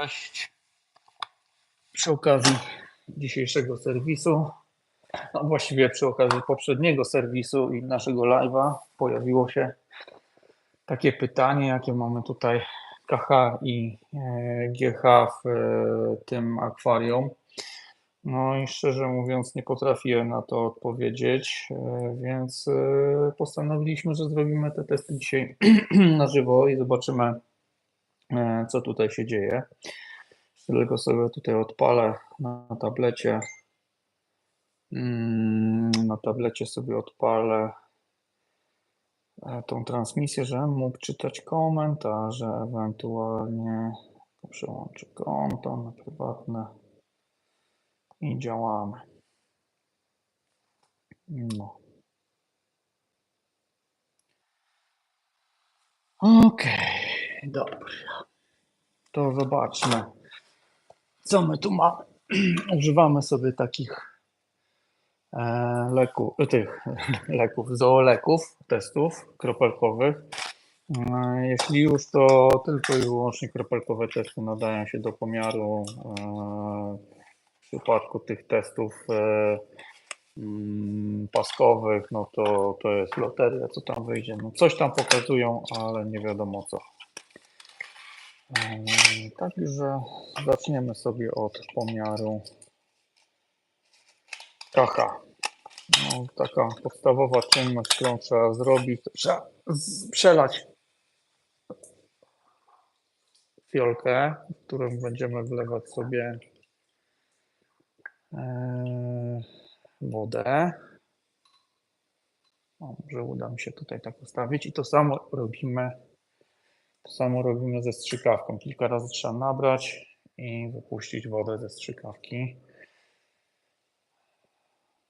Cześć. Przy okazji dzisiejszego serwisu, no właściwie przy okazji poprzedniego serwisu i naszego live'a pojawiło się takie pytanie, jakie mamy tutaj KH i e, GH w e, tym akwarium. No i szczerze mówiąc, nie potrafię na to odpowiedzieć, e, więc postanowiliśmy, że zrobimy te testy dzisiaj na żywo i zobaczymy, co tutaj się dzieje. Tylko sobie tutaj odpalę na tablecie. Mm, Na tablecie sobie odpalę e, tą transmisję, żebym mógł czytać komentarze, ewentualnie przełączę konto na prywatne i działamy. No. Okej, dobra. To zobaczmy, co my tu mamy. Używamy sobie takich e, leków, tych leków, zooleków, testów kropelkowych. E, Jeśli już, to tylko i wyłącznie kropelkowe testy nadają się do pomiaru. e, W przypadku tych testów e, mm, paskowych, no to, to jest loteria, co tam wyjdzie. No coś tam pokazują, ale nie wiadomo co. Także zaczniemy sobie od pomiaru KH. No, taka podstawowa czynność, którą trzeba zrobić, to trzeba przelać fiolkę, w którą będziemy wlewać sobie e, wodę. O, może uda mi się tutaj tak ustawić i to samo robimy samo robimy ze strzykawką. Kilka razy trzeba nabrać i wypuścić wodę ze strzykawki.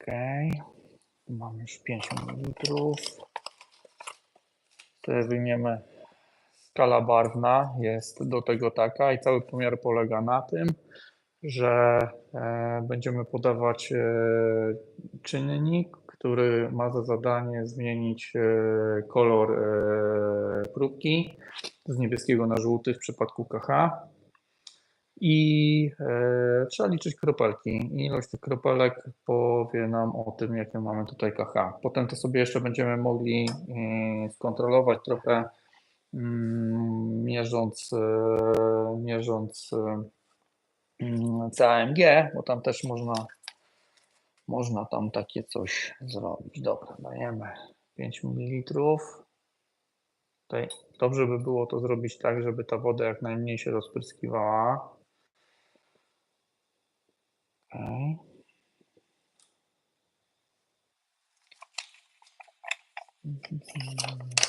Ok. Mam już 5 ml. Tutaj wyjmiemy skala barwna. Jest do tego taka i cały pomiar polega na tym, że e, będziemy podawać e, czynnik, który ma za zadanie zmienić e, kolor próbki z niebieskiego na żółty w przypadku KH. I e, trzeba liczyć kropelki. Ilość tych kropelek powie nam o tym, jakie mamy tutaj KH. Potem to sobie jeszcze będziemy mogli e, skontrolować trochę, mm, mierząc, e, mierząc e, mm, CAMG, bo tam też można, można tam takie coś zrobić. Dobra, dajemy 5 ml. Tutaj dobrze by było to zrobić tak, żeby ta woda jak najmniej się rozpryskiwała. Okej. Dobra,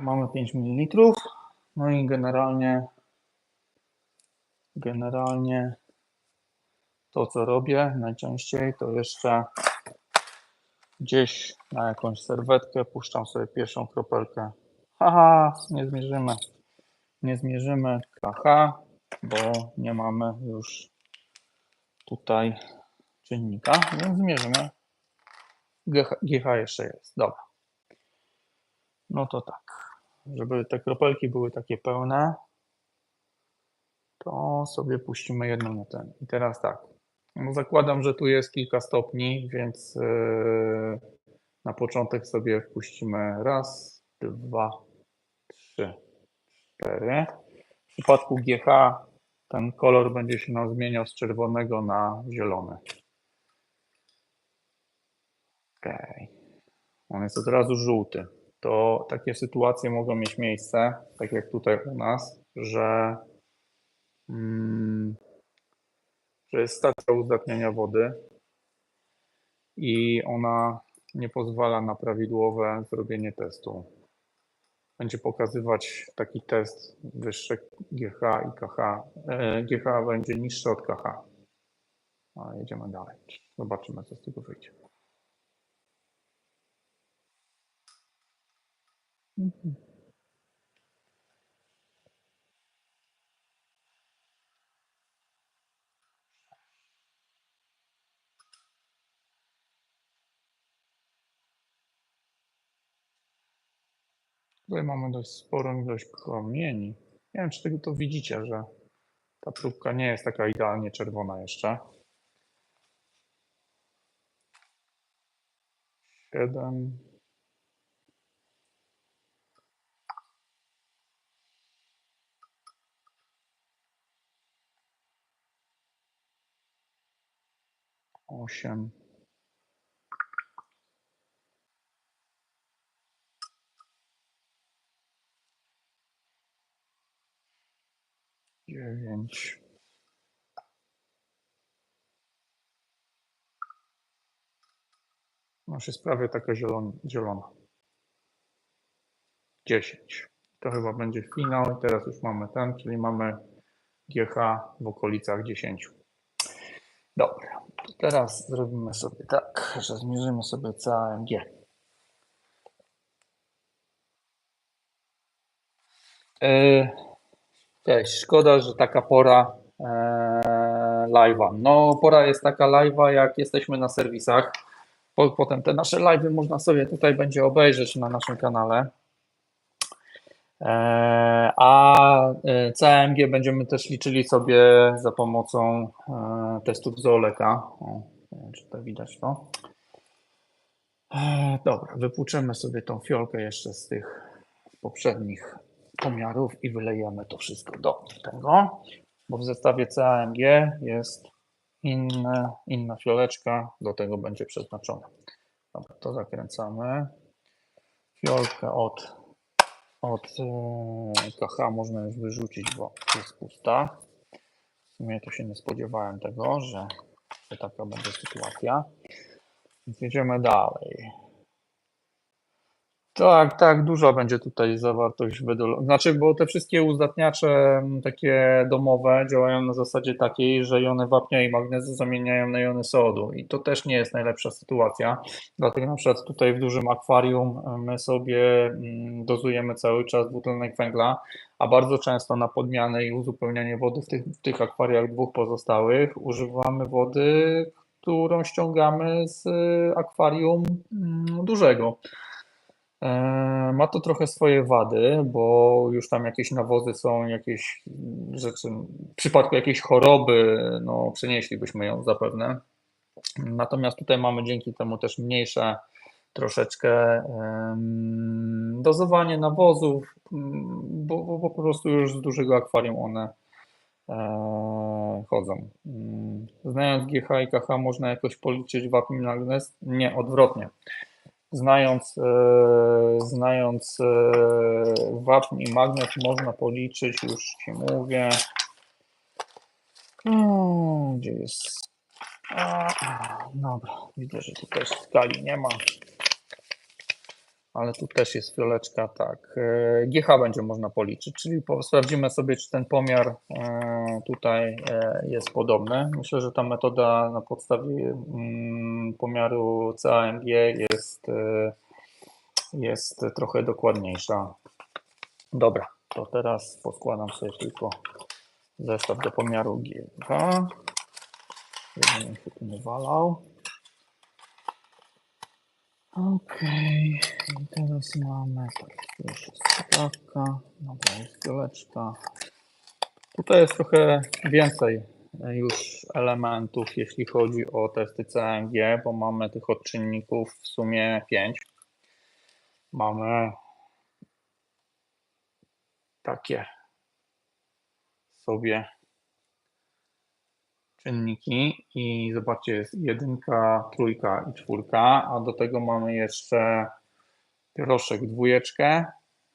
mamy 5 ml. No i generalnie generalnie to co robię najczęściej to jeszcze gdzieś na jakąś serwetkę puszczam sobie pierwszą kropelkę. Haha, nie zmierzymy. Nie zmierzymy KH, bo nie mamy już tutaj czynnika, więc zmierzymy. GH, GH jeszcze jest. Dobra. No to tak. Żeby te kropelki były takie pełne, to sobie puścimy jedną na ten. I teraz tak. No zakładam, że tu jest kilka stopni, więc yy, na początek sobie wpuścimy raz, dwa, trzy, cztery. W przypadku GH ten kolor będzie się nam zmieniał z czerwonego na zielony. Ok. On jest od razu żółty. To takie sytuacje mogą mieć miejsce, tak jak tutaj u nas, że mm, że jest stacja uzdatniania wody i ona nie pozwala na prawidłowe zrobienie testu. będzie pokazywać taki test wyższe GH i KH. E, GH będzie niższe od KH. A jedziemy dalej. Zobaczymy, co z tego wyjdzie. Mhm. Tutaj mamy dość sporą ilość promieni. Nie wiem, czy tego to widzicie, że ta próbka nie jest taka idealnie czerwona jeszcze. 7. Osiem. Dziewięć. No już jest prawie taka zielona. zielona. 10. To chyba będzie finał teraz już mamy ten, czyli mamy GH w okolicach 10. Dobra, teraz zrobimy sobie tak, że zmierzymy sobie CAMG. Yy, cześć, szkoda, że taka pora e, live'a. No, pora jest taka live'a, jak jesteśmy na serwisach. Potem te nasze live'y można sobie tutaj będzie obejrzeć na naszym kanale. E, a e, CMG będziemy też liczyli sobie za pomocą e, testów Zooleka. O, czy to widać to. Dobra, wypłuczemy sobie tą fiolkę jeszcze z tych poprzednich pomiarów i wylejemy to wszystko do tego, bo w zestawie CAMG jest inne, inna fioleczka do tego będzie przeznaczona. Dobra, to zakręcamy. Fiolkę od, od KH można już wyrzucić, bo jest pusta. W sumie to się nie spodziewałem tego, że, że taka będzie sytuacja. Więc jedziemy dalej. Tak, tak, duża będzie tutaj zawartość według. Znaczy, bo te wszystkie uzdatniacze mm, takie domowe działają na zasadzie takiej, że jony wapnia i magnezu zamieniają na jony sodu i to też nie jest najlepsza sytuacja. Dlatego na przykład tutaj w dużym akwarium e, my sobie mm, dozujemy cały czas dwutlenek węgla, a bardzo często na podmianę i uzupełnianie wody w tych, w tych akwariach dwóch pozostałych używamy wody, którą ściągamy z akwarium mm, dużego. E, ma to trochę swoje wady, bo już tam jakieś nawozy są, jakieś rzeczy, w przypadku jakiejś choroby, no przenieślibyśmy ją zapewne. Natomiast tutaj mamy dzięki temu też mniejsze troszeczkę dozowanie nawozów, bo, bo, po prostu już z dużego akwarium one e, chodzą. Znając GH i KH można jakoś policzyć wapń magnez? Nie, odwrotnie znając, e, znając e, wapń i magnes można policzyć, już Ci mówię, gdzie jest, dobra, widzę, że tu też skali nie ma, ale tu też jest fioleczka, tak. E, GH będzie można policzyć, czyli sprawdzimy sobie, czy ten pomiar e, tutaj e, jest podobny. Myślę, że ta metoda na podstawie mm, pomiaru CAMG jest, jest trochę dokładniejsza. Dobra, to teraz podkładam sobie tylko zestaw do pomiaru GH. Żebym się tu nie walał. Ok, i teraz mamy tak, już jest dobra, jest fioleczka. Tutaj jest trochę więcej już elementów, jeśli chodzi o testy CMG, bo mamy tych odczynników w sumie 5. Mamy takie sobie czynniki i zobaczcie, jest jedynka, trójka i czwórka, a do tego mamy jeszcze proszek dwójeczkę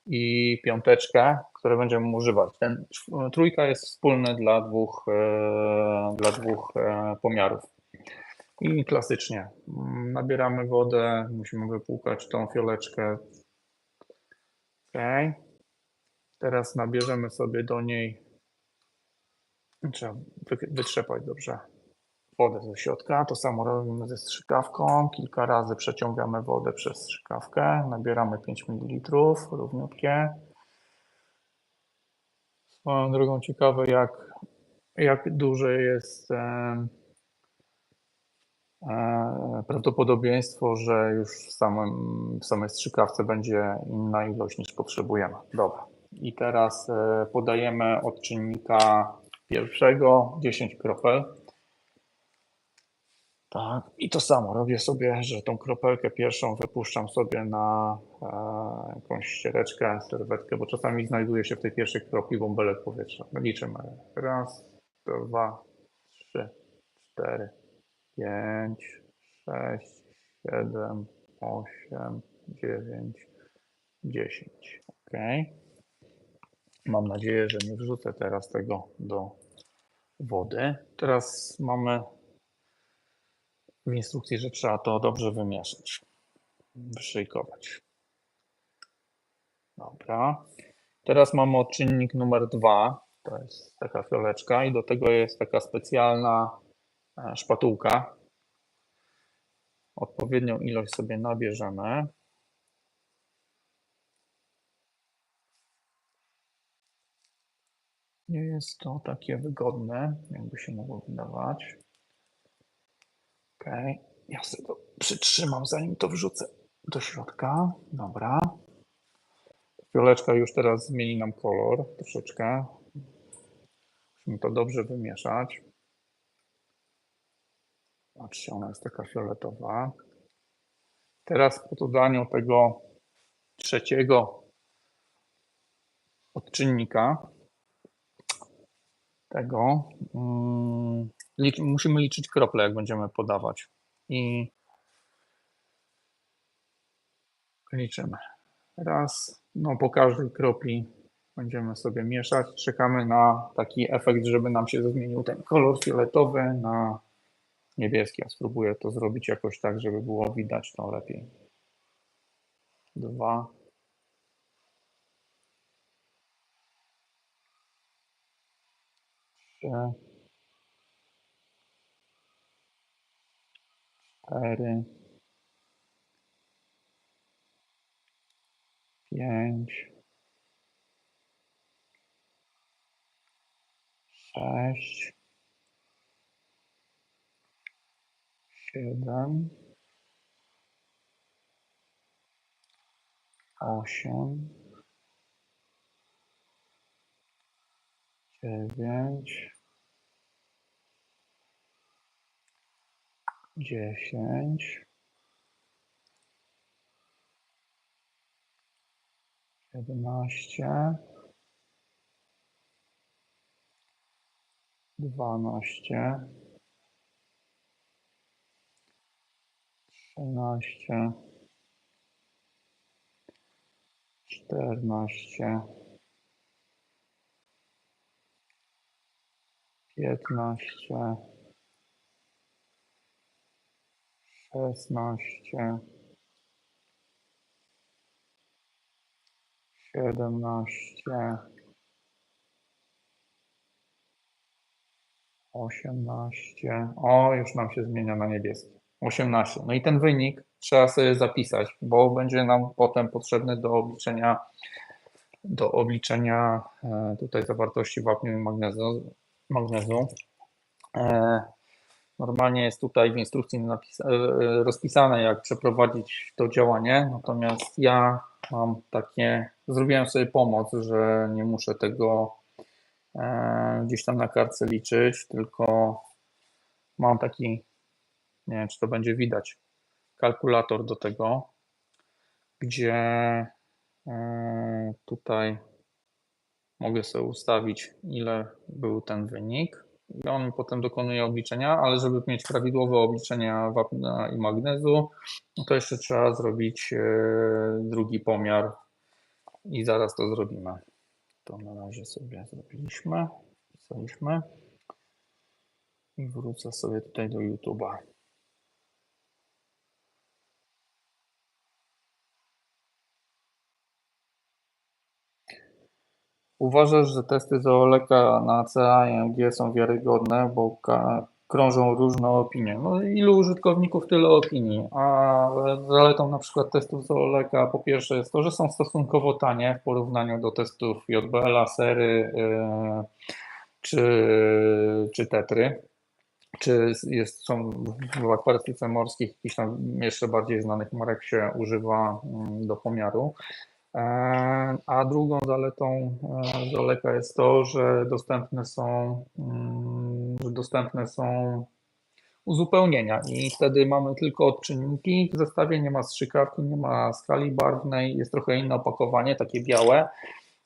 i piąteczkę, które będziemy używać. Ten trójka jest wspólny dla dwóch, e, dla dwóch e, pomiarów. I klasycznie nabieramy wodę, musimy wypłukać tą fioleczkę Ok. Teraz nabierzemy sobie do niej, trzeba wy- wytrzepać dobrze wodę ze środka. To samo robimy ze strzykawką. Kilka razy przeciągamy wodę przez strzykawkę. Nabieramy 5 ml, równiutkie. Swoją drogą ciekawe, jak, jak duże jest em, e, prawdopodobieństwo, że już w, samym, w samej strzykawce będzie inna ilość niż potrzebujemy. Dobra. I teraz e, podajemy od czynnika pierwszego 10 kropel. Tak, i to samo robię sobie, że tą kropelkę pierwszą wypuszczam sobie na e, jakąś ściereczkę, serwetkę, bo czasami znajduje się w tej pierwszej kropli bąbelek powietrza. No, Liczymy. Raz, dwa, trzy, cztery, pięć, sześć, siedem, osiem, dziewięć, dziesięć. Ok. Mam nadzieję, że nie wrzucę teraz tego do wody. Teraz mamy w instrukcji, że trzeba to dobrze wymieszać, wyszyjkować. Dobra. Teraz mamy odczynnik numer dwa. To jest taka fioleczka i do tego jest taka specjalna e, szpatułka. Odpowiednią ilość sobie nabierzemy. Nie jest to takie wygodne, jakby się mogło wydawać. Ok, ja sobie to przytrzymam, zanim to wrzucę do środka. Dobra. Fioleczka już teraz zmieni nam kolor troszeczkę. Musimy to dobrze wymieszać. Patrzcie, ona jest taka fioletowa. Teraz po dodaniu tego trzeciego odczynnika, tego, mm, musimy liczyć krople, jak będziemy podawać. I liczymy. Raz, no po każdej kropli będziemy sobie mieszać. Czekamy na taki efekt, żeby nam się zmienił ten kolor fioletowy na niebieski. Ja spróbuję to zrobić jakoś tak, żeby było widać to lepiej. Dwa. Trzy. Cztery. Pięć. Sześć. Siedem. Osiem. Dziewięć. Dziesięć. Jedenaście. Dwanaście. Trzynaście. Czternaście. Piętnaście. Szesnaście. Siedemnaście. Osiemnaście. O, już nam się zmienia na niebieski. Osiemnaście. No i ten wynik trzeba sobie zapisać, bo będzie nam potem potrzebny do obliczenia do obliczenia e, tutaj zawartości wapnia i magnezu. Magnezu. E, Normalnie jest tutaj w instrukcji e, rozpisane, jak przeprowadzić to działanie, natomiast ja mam takie, zrobiłem sobie pomoc, że nie muszę tego e, gdzieś tam na kartce liczyć, tylko mam taki, nie wiem czy to będzie widać, kalkulator do tego, gdzie tutaj mogę sobie ustawić, ile był ten wynik. I on potem dokonuje obliczenia, ale żeby mieć prawidłowe obliczenia wapna i magnezu, no to jeszcze trzeba zrobić e, drugi pomiar i zaraz to zrobimy. To na razie sobie zrobiliśmy, pisaliśmy i wrócę sobie tutaj do YouTube'a. Uważasz, że testy zooleka na CA i MG są wiarygodne, bo krążą różne opinie. No ilu użytkowników, tyle opinii, a zaletą na przykład testów zooleka po pierwsze jest to, że są stosunkowo tanie w porównaniu do testów JBL-a, Sery yy, czy, czy Tetry czy jest, są w akwarystyce morskich jakichś tam jeszcze bardziej znanych marek się używa mm, do pomiaru. E, a drugą zaletą e, Zoleka jest to, że dostępne są, mm, że dostępne są uzupełnienia i wtedy mamy tylko odczynniki. W zestawie nie ma strzykawki, nie ma skali barwnej, jest trochę inne opakowanie, takie białe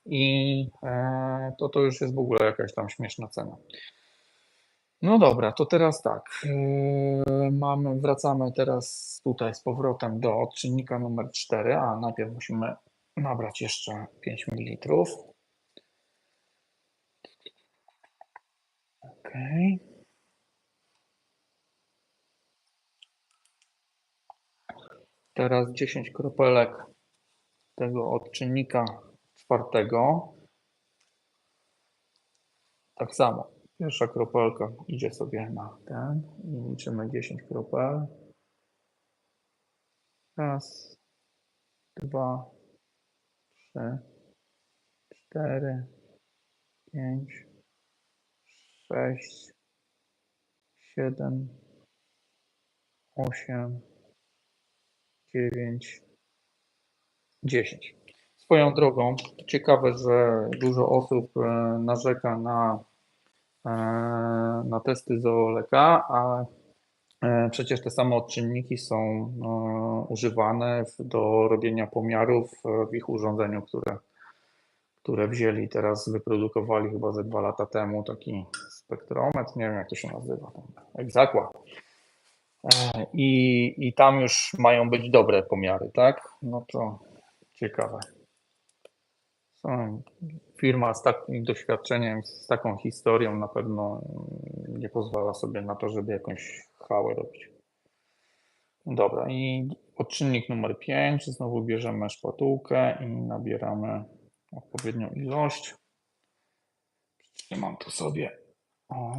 i e, to, to już jest w ogóle jakaś tam śmieszna cena. No dobra, to teraz tak. Mamy, wracamy teraz tutaj z powrotem do odczynnika numer 4, a najpierw musimy nabrać jeszcze 5 ml. Ok. Teraz 10 kropelek tego odczynnika czwartego. Tak samo Pierwsza kropelka idzie sobie na ten i liczymy 10 kropel. Raz, dwa, trzy, cztery, pięć, sześć, siedem, osiem, dziewięć, dziesięć. Swoją drogą, ciekawe, że dużo osób e, narzeka na E, na testy zooleka, a przecież te same odczynniki są e, używane do robienia pomiarów w ich urządzeniu, które, które wzięli teraz, wyprodukowali chyba ze dwa lata temu taki spektrometr, nie wiem jak to się nazywa, egzakła. I, I tam już mają być dobre pomiary, tak? No to ciekawe firma z takim doświadczeniem, z taką historią na pewno nie pozwala sobie na to, żeby jakąś chwałę robić. Dobra, i odczynnik numer 5. Znowu bierzemy szpatułkę i nabieramy odpowiednią ilość. Mam tu sobie. O.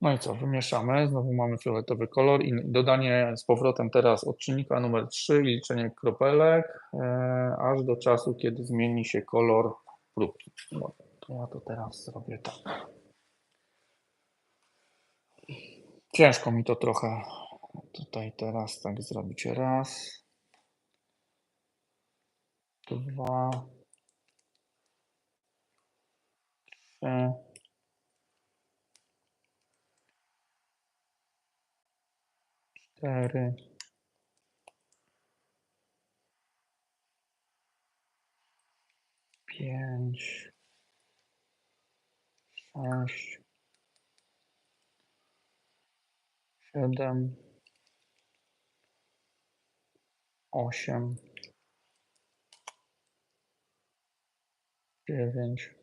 No i co, wymieszamy, znowu mamy fioletowy kolor i dodanie z powrotem teraz odczynnika numer 3 i liczenie kropelek, e, aż do czasu, kiedy zmieni się kolor próbki. No, to ja to teraz zrobię tak. Ciężko mi to trochę tutaj teraz tak zrobić. Raz, dwa, trzy, cztery, pięć, sześć, siedem, osiem, dziewięć,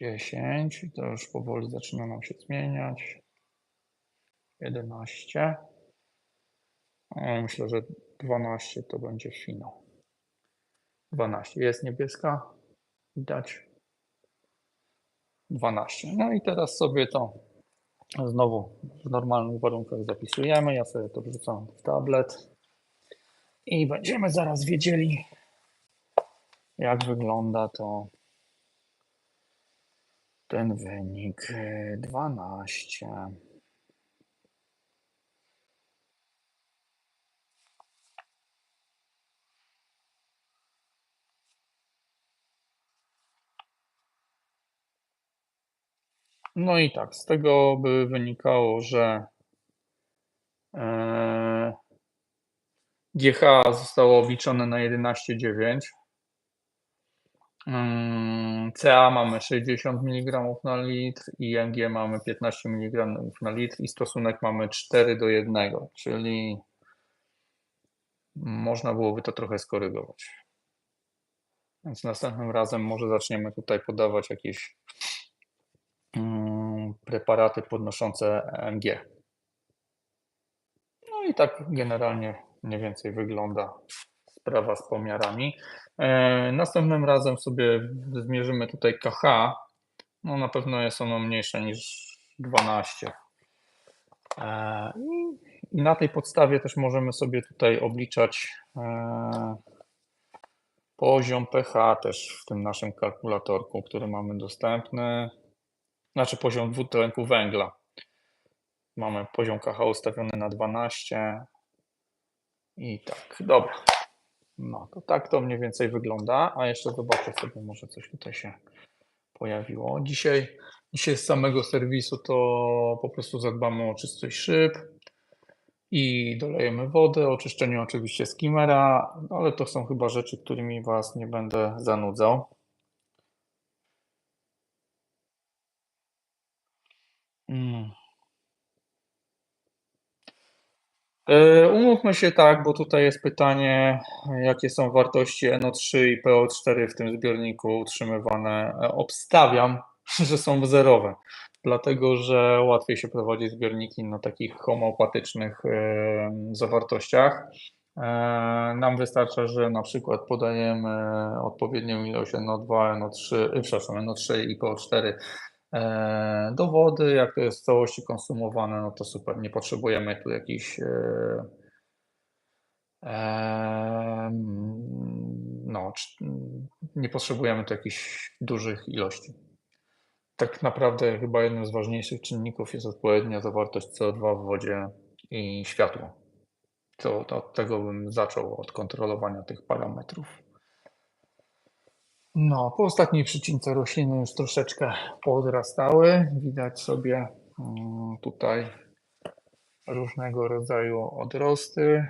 10, to już powoli zaczyna nam się zmieniać. 11. Myślę, że 12 to będzie finał. 12. Jest niebieska. Widać. 12. No i teraz sobie to znowu w normalnych warunkach zapisujemy. Ja sobie to wrzucam w tablet i będziemy zaraz wiedzieli, jak wygląda to ten wynik 12. no i tak, z tego by wynikało, że GH e, zostało obliczone na 11,9 Mm, CA mamy 60 mg na litr i MG mamy 15 mg na litr i stosunek mamy 4 do 1, czyli można byłoby to trochę skorygować. Więc następnym razem może zaczniemy tutaj podawać jakieś preparaty podnoszące MG. No i tak generalnie mniej więcej wygląda sprawa z pomiarami. E, Następnym razem sobie zmierzymy tutaj KH. No na pewno jest ono mniejsze niż 12. E, I i na tej podstawie też możemy sobie tutaj obliczać e, poziom pH też w tym naszym kalkulatorku, który mamy dostępny. Znaczy poziom dwutlenku węgla. Mamy poziom KH ustawiony na 12. I tak, dobra. No to tak to mniej więcej wygląda. A jeszcze zobaczę sobie, może coś tutaj się pojawiło. Dzisiaj, dzisiaj z samego serwisu to po prostu zadbamy o czystość szyb i dolejemy wodę, oczyszczenie oczywiście skimera, no ale to są chyba rzeczy, którymi Was nie będę zanudzał. Mm. E, Umówmy się tak, bo tutaj jest pytanie, jakie są wartości NO3 i PO4 w tym zbiorniku utrzymywane. E, Obstawiam, że są zerowe, dlatego że łatwiej się prowadzi zbiorniki na takich homeopatycznych e, zawartościach. Nam wystarcza, że na przykład podajemy odpowiednią ilość NO2, NO3, e, przepraszam, NO3 i PO4 e, do wody. Jak to jest w całości konsumowane, no to super. Nie potrzebujemy tu jakichś e, no, nie potrzebujemy tu jakichś dużych ilości. Tak naprawdę chyba jednym z ważniejszych czynników jest odpowiednia zawartość CO2 w wodzie i światło. To od tego bym zaczął od kontrolowania tych parametrów. No, po ostatniej przycince rośliny już troszeczkę podrastały. Widać sobie mm, tutaj różnego rodzaju odrosty.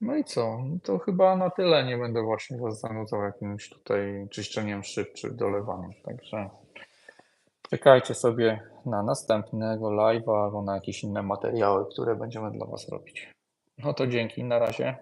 No i co? No To chyba na tyle. Nie będę właśnie Was zanudzał jakimś tutaj czyszczeniem szyb czy dolewaniem. Także czekajcie sobie na następnego live'a albo na jakieś inne materiały, które będziemy dla Was robić. No to dzięki, na razie.